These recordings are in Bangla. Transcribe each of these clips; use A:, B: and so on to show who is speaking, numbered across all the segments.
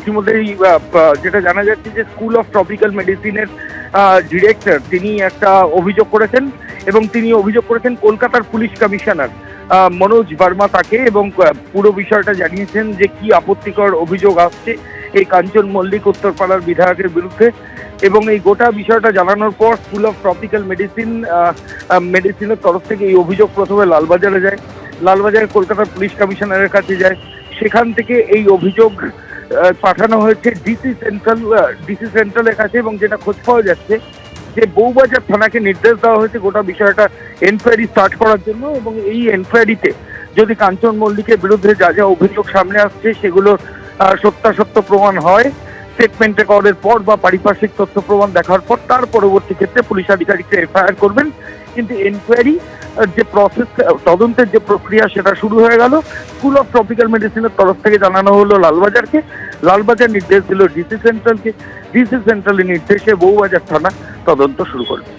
A: ইতিমধ্যেই যেটা জানা যাচ্ছে যে স্কুল অফ ট্রপিক্যাল মেডিসিনের ডিরেক্টর, তিনি একটা অভিযোগ করেছেন এবং তিনি অভিযোগ করেছেন কলকাতার পুলিশ কমিশনার মনোজ বার্মা তাকে এবং পুরো বিষয়টা জানিয়েছেন যে কি আপত্তিকর অভিযোগ আসছে এই কাঞ্চন মল্লিক উত্তরপাড়ার বিধায়কের বিরুদ্ধে এবং এই গোটা বিষয়টা জানানোর পর স্কুল অফ ট্রপিক্যাল মেডিসিন মেডিসিনের তরফ থেকে এই অভিযোগ প্রথমে লালবাজারে যায়, লালবাজারে কলকাতার পুলিশ কমিশনারের কাছে যায়, সেখান থেকে এই অভিযোগ পাঠানো হয়েছে ডিসি সেন্ট্রাল ডিসি সেন্ট্রালের কাছে এবং যেটা খোঁজ পাওয়া যাচ্ছে যে বউবাজার থানাকে নির্দেশ দেওয়া হয়েছে গোটা বিষয়টা এনকোয়ারি স্টার্ট করার জন্য এবং এই এনকোয়ারিতে যদি কাঞ্চন মল্লিকের বিরুদ্ধে যা যা অভিযোগ সামনে আসছে সেগুলোর সত্যাসত্য প্রমাণ হয় স্টেটমেন্ট রেকর্ডের পর বা পারিপার্শ্বিক তথ্য প্রমাণ দেখার পর তার পরবর্তী ক্ষেত্রে পুলিশ আধিকারিকরা এফআইআর করবেন। কিন্তু এনকোয়ারি যে প্রসেস তদন্তের যে প্রক্রিয়া সেটা শুরু হয়ে গেল। স্কুল অফ ট্রপিক্যাল মেডিসিনের তরফ থেকে জানানো হলো লালবাজারকে। লালবাজার নির্দেশ দিল ডিসি সেন্ট্রালকে ডিসি সেন্ট্রালের নির্দেশে বউবাজার থানা তদন্ত শুরু করবে।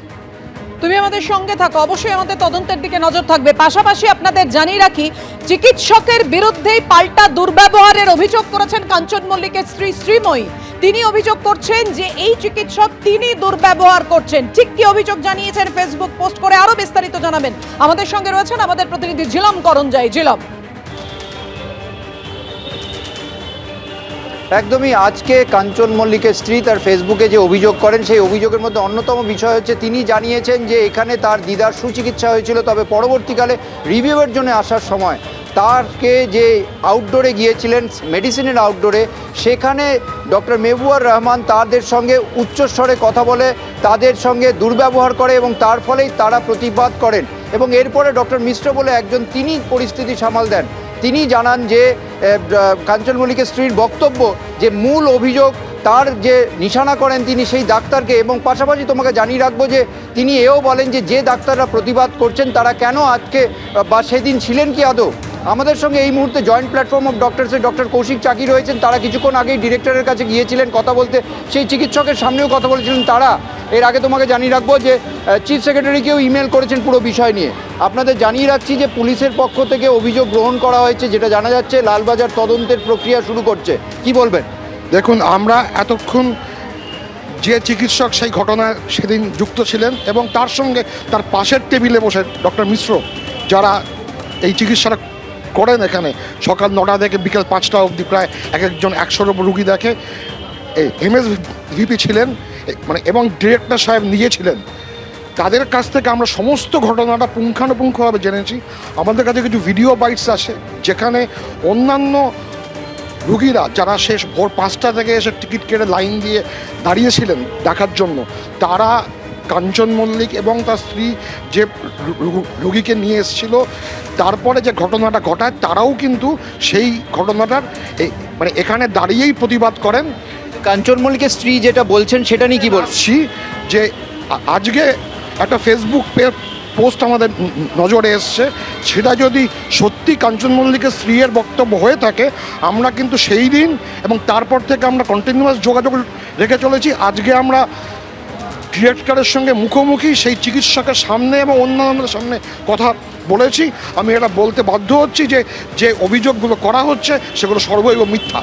B: তুমি আমাদের সঙ্গে থাকো। অবশ্যই আমাদের তদন্তের দিকে নজর থাকবে। পাশাপাশি আপনাদের জানিয়ে রাখি, চিকিৎসকের বিরুদ্ধেই পাল্টা দুর্ব্যবহারের অভিযোগ করেছেন কাঞ্চন মল্লিকের স্ত্রী শ্রীময়ী। তিনি অভিযোগ করছেন যে এই চিকিৎসক তিনি দুর্ব্যবহার করছেন। ঠিক কি অভিযোগ জানিয়েছেন ফেসবুক পোস্ট করে আরও বিস্তারিত জানাবেন। আমাদের সঙ্গে রয়েছেন আমাদের প্রতিনিধি জিলম করঞ্জাই। জিলম
C: একদমই আজকে কাঞ্চন মল্লিকের স্ত্রী তার ফেসবুকে যে অভিযোগ করেন, সেই অভিযোগের মধ্যে অন্যতম বিষয় হচ্ছে তিনি জানিয়েছেন যে এখানে তার দিদার সুচিকিৎসা হয়েছিল, তবে পরবর্তীকালে রিভিউয়ের জন্য আসার সময় তারকে যে আউটডোরে গিয়েছিলেন মেডিসিনের আউটডোরে সেখানে ডক্টর মেহবুয়ার রহমান তাদের সঙ্গে উচ্চস্বরে কথা বলে, তাদের সঙ্গে দুর্ব্যবহার করে এবং তার ফলেই তারা প্রতিবাদ করেন এবং এরপরে ডক্টর মিশ্র বলে একজন তিনি পরিস্থিতি সামাল দেন। তিনি জানান যে কাঞ্চন মল্লিকের স্ত্রীর বক্তব্য যে, মূল অভিযোগ তার যে নিশানা করেন তিনি সেই ডাক্তারকে এবং পাশাপাশি তোমাকে জানিয়ে রাখব যে, তিনি এও বলেন যে যে ডাক্তাররা প্রতিবাদ করছেন তারা কেন আজকে বা সেদিন ছিলেন কি আদৌ? আমাদের সঙ্গে এই মুহূর্তে জয়েন্ট প্ল্যাটফর্ম অফ ডক্টরসের ডক্টর কৌশিক চাকি রয়েছেন। তারা কিছুক্ষণ আগেই ডিরেক্টরের কাছে গিয়েছিলেন কথা বলতে। সেই চিকিৎসকের সামনেও কথা বলেছিলেন তারা। এর আগে তোমাকে জানিয়ে রাখব যে চিফ সেক্রেটারিকেও ইমেল করেছেন পুরো বিষয় নিয়ে। আপনাদের জানিয়ে রাখছি যে, পুলিশের পক্ষ থেকে অভিযোগ গ্রহণ করা হয়েছে, যেটা জানা যাচ্ছে লালবাজার তদন্তের প্রক্রিয়া শুরু করছে। কি বলবেন?
D: দেখুন, আমরা এতক্ষণ যে চিকিৎসক সেই ঘটনায় সেদিন যুক্ত ছিলেন এবং তার সঙ্গে তার পাশের টেবিলে বসে ডক্টর মিশ্র, যারা এই চিকিৎসাটা করেন এখানে। সকাল নটা থেকে বিকেল পাঁচটা অবধি প্রায় এক একজন একশোর রুগী দেখে। এমএস ভিপি ছিলেন মানে এবং ডিরেক্টর সাহেব নিজে ছিলেন। তাদের কাছ থেকে আমরা সমস্ত ঘটনাটা পুঙ্খানুপুঙ্খভাবে জেনেছি আমাদের কাছে কিছু ভিডিও বাইটস আছে, যেখানে অন্যান্য রুগীরা যারা শেষ ভোর পাঁচটা থেকে এসে টিকিট কেটে লাইন দিয়ে দাঁড়িয়েছিলেন দেখার জন্য, তারা কাঞ্চন মল্লিক এবং তার স্ত্রী যে রুগীকে নিয়ে এসেছিল তারপরে যে ঘটনাটা ঘটায় তারাও কিন্তু সেই ঘটনাটার মানে এখানে দাঁড়িয়েই প্রতিবাদ করেন।
C: কাঞ্চন মল্লিকের স্ত্রী যেটা বলছেন সেটা নিয়ে কি
D: বলছি যে আজকে একটা ফেসবুক পে- পোস্ট আমাদের নজরে এসছে সেটা যদি সত্যি কাঞ্চন মল্লিকের স্ত্রীর বক্তব্য হয়ে থাকে আমরা কিন্তু সেই দিন এবং তারপর থেকে আমরা কন্টিনিউয়াস যোগাযোগ রেখে চলেছি। আজকে আমরা ডিরেক্টরের সঙ্গে মুখোমুখি সেই চিকিৎসকের সামনে এবং অন্যান্যদের সামনে কথা বলেছি। আমি এটা বলতে বাধ্য হচ্ছি যে যে অভিযোগগুলো করা হচ্ছে, সেগুলো সর্বৈব মিথ্যা।